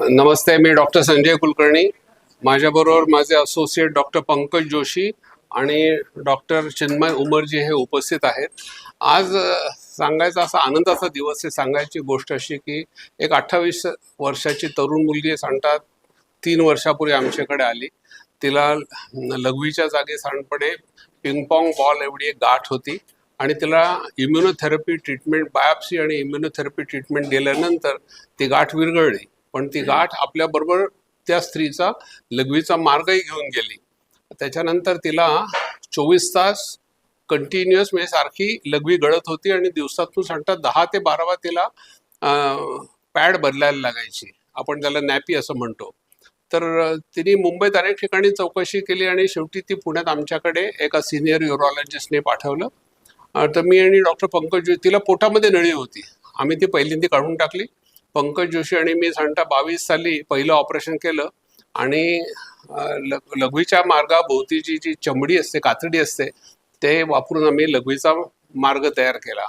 नमस्ते मी डॉक्टर संजय कुलकर्णी. माझ्याबरोबर माझे असोसिएट डॉक्टर पंकज जोशी आणि डॉक्टर चिन्मय उमरजी हे उपस्थित आहेत. आज सांगायचा असा आनंदाचा दिवस आहे. सांगायची गोष्ट अशी की एक अठ्ठावीस वर्षाची तरुण मुलगी सांगतात तीन वर्षापूर्वी आमच्याकडे आली. तिला लघवीच्या जागी सांडपणे पिंगपॉंग बॉल एवढी एक गाठ होती आणि तिला इम्युनोथेरपी ट्रीटमेंट बायोप्सी आणि इम्युनोथेरपी ट्रीटमेंट दिल्यानंतर ती गाठ विरघळली. पण ती गाठ आपल्याबरोबर त्या स्त्रीचा लघवीचा मार्गही घेऊन गेली. त्याच्यानंतर तिला चोवीस तास कंटिन्युअस म्हणजे सारखी लघवी गळत होती आणि दिवसातून सांगतात दहा ते बारावा तिला पॅड बदलायला लागायची. आपण त्याला नॅपी असं म्हणतो. तर तिने मुंबईत अनेक ठिकाणी चौकशी केली आणि शेवटी ती पुण्यात आमच्याकडे एका सिनियर युरोलॉजिस्टने पाठवलं. तर मी आणि डॉक्टर पंकज तिला पोटामध्ये नळी होती. आम्ही ती पहिल्यांदा काढून टाकली. पंकज जोशी आणि मी सांगता बावीस साली पहिलं ऑपरेशन केलं. आणि लघवीच्या मार्गाभोवतीची जी चमडी असते कातडी असते ते वापरून आम्ही लघवीचा मार्ग तयार केला.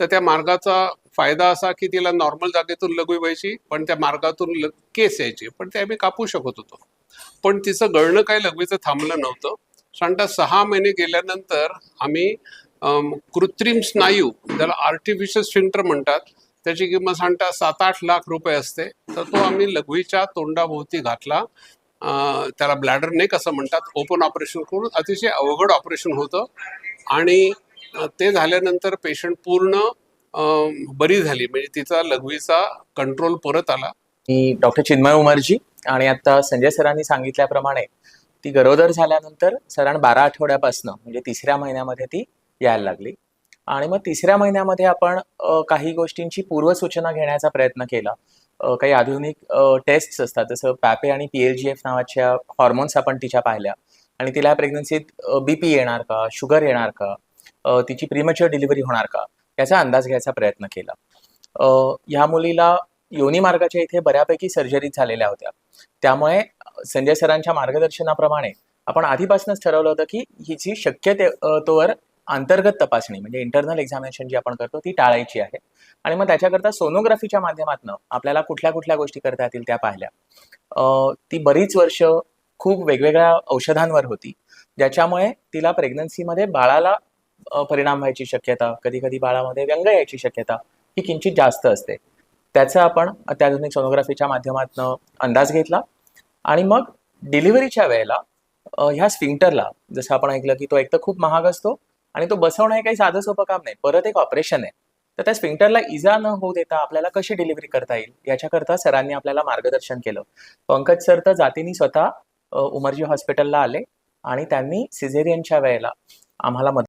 तर त्या मार्गाचा फायदा असा की तिला नॉर्मल जागेतून लघवी व्हायची पण त्या मार्गातून ल- केस यायची पण ते आम्ही कापू शकत होतो. पण तिचं गळणं काही लघवीचं थांबलं नव्हतं. सांगता सहा महिने गेल्यानंतर आम्ही कृत्रिम स्नायू ज्याला आर्टिफिशियल स्विंटर म्हणतात त्याची किंमत सांगता सात आठ लाख रुपये असते. तर तो आम्ही लघवीच्या तोंडाभोवती घातला. त्याला ब्लॅडर नेक असं म्हणतात. ओपन ऑपरेशन करून अतिशय अवघड ऑपरेशन होतं. आणि ते झाल्यानंतर पेशंट पूर्ण बरी झाली. म्हणजे तिचा लघवीचा कंट्रोल परत आला. मी डॉक्टर चिन्मय उमरजी आणि आता संजय सरांनी सांगितल्याप्रमाणे ती गरोदर झाल्यानंतर साधारण बारा आठवड्यापासनं म्हणजे तिसऱ्या महिन्यामध्ये ती यायला लागली. आणि मग तिसऱ्या महिन्यामध्ये आपण काही गोष्टींची पूर्वसूचना घेण्याचा प्रयत्न केला. काही आधुनिक टेस्ट असतात. जसं पॅपे आणि पी एल जी एफ नावाच्या हॉर्मोन्स आपण तिच्या पाहिल्या. आणि तिला प्रेग्नन्सीत बी पी येणार का? शुगर येणार का? तिची प्रीमच्युअर डिलिव्हरी होणार का? याचा अंदाज घ्यायचा प्रयत्न केला. ह्या मुलीला योनी मार्गाच्या इथे बऱ्यापैकी सर्जरी झालेल्या होत्या. त्यामुळे संजय सरांच्या मार्गदर्शनाप्रमाणे आपण आधीपासूनच ठरवलं होतं की हिची शक्य ते तोवर अंतर्गत तपासणी म्हणजे इंटरनल एक्झामिनेशन जी आपण करतो ती टाळायची आहे. आणि मग त्याच्याकरता सोनोग्राफीच्या माध्यमातून आपल्याला कुठल्या कुठल्या गोष्टी करता येतील त्या पाहिल्या. ती बरीच वर्ष खूप वेगवेगळ्या औषधांवर होती ज्याच्यामुळे तिला प्रेग्नन्सीमध्ये बाळाला परिणाम व्हायची शक्यता कधी कधी बाळामध्ये व्यंग यायची शक्यता ही किंचित जास्त असते. त्याचा आपण अत्याधुनिक सोनोग्राफीच्या माध्यमातून अंदाज घेतला आणि मग डिलिव्हरीच्या वेळेला ह्या स्फिंक्टरला जसं आपण ऐकलं की तो एक तर खूप महाग असतो आणि तो बसवणं हे काही साधं सोपं काम नाही परत एक ऑपरेशन आहे. तर त्या स्फिंक्टरला इजा न होऊ देता आपल्याला कशी डिलिव्हरी करता येईल? याच्याकरता सरांनी आपल्याला मार्गदर्शन केलं. पंकज सर तर जातीने स्वतः उमरजी हॉस्पिटलला आले आणि त्यांनी सिझेरियनच्या वेळेला आम्हाला मदत